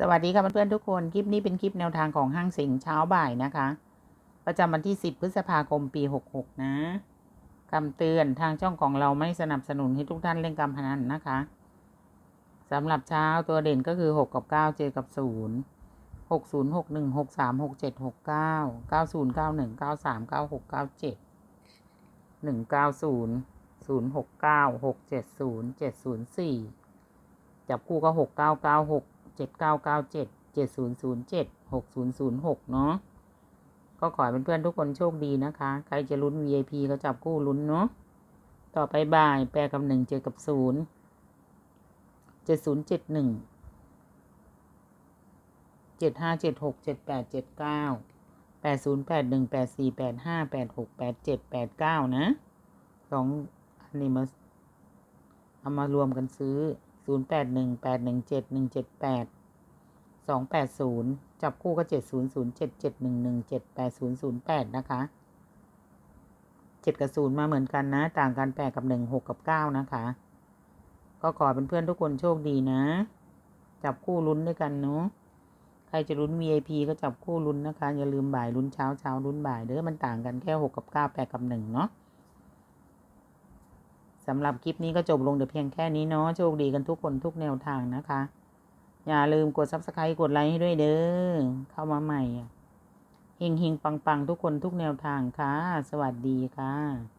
สวัสดีค่ะเพื่อนๆทุกคน คลิปนี้เป็นคลิปแนวทางของห้างสิงห์เช้าบ่ายนะคะ ประจำวันที่ 10 พฤษภาคมปี 66 นะคำเตือนทางช่องของเราไม่สนับสนุนให้ทุกท่านเล่นการพนันนะคะสำหรับเช้าตัวเด่นก็คือ 6 กับ 9 เจอกับ 0 6 0 6 1 6 3 6 7 6 9 9 0 9 1 9 3 9 6 9 7 1 9 0 0 6 9 6 7 0 7 0 4 จับคู่ก็ 6 9 9 6 เจ็ดเก้าเก้าเจ็ดเจ็ดศูนย์ศูนย์เจ็ดหกศูนย์ศูนย์หกเนาะก็ขอให้เพื่อนๆทุกคนโชคดีนะคะ ใครจะลุ้น VIP ก็จับคู่ลุ้นเนาะต่อไปบ่ายแปรกับหนึ่งเจอกับศูนย์เจ็ดศูนย์เจ็ดหนึ่งเจ็ดห้าเจ็ดหกเจ็ดแปดเจ็ดเก้าแปดศูนย์แปดหนึ่งแปดสี่แปดห้าแปดหกแปดเจ็ดแปดเก้านะสองอันนี้มาเอามารวมกันซื้อ ศูนย์แปดหนึ่งแปดหนึ่งเจ็ดหนึ่งเจ็ดแปดสองแปดศูนย์จับคู่ก็เจ็ดศูนย์ศูนย์เจ็ดเจ็ดหนึ่งหนึ่งเจ็ดแปดศูนย์ศูนย์แปดนะคะเจ็ดกับศูนย์มาเหมือนกันนะ ต่างกันแปดกับหนึ่งหกกับเก้านะคะ ก็ขอเป็นเพื่อนทุกคนโชคดีนะ จับคู่ลุ้นด้วยกันเนาะใครจะลุ้น VIP ก็จับคู่ลุ้นนะคะ อย่าลืมบ่ายลุ้นเช้าเช้าลุ้นบ่ายเด้อมันต่างกันแค่หกกับเก้าแปดกับหนึ่งเนาะ สำหรับคลิปนี้ก็จบลงเดี๋ยวเพียงแค่นี้เนาะโชคดีกันทุกคนทุกแนวทางนะคะ อย่าลืมกด subscribe กดไลค์ให้ด้วยเด้อเข้ามาใหม่เฮงเฮงปังปังทุกคนทุกแนวทางค่ะ สวัสดีค่ะ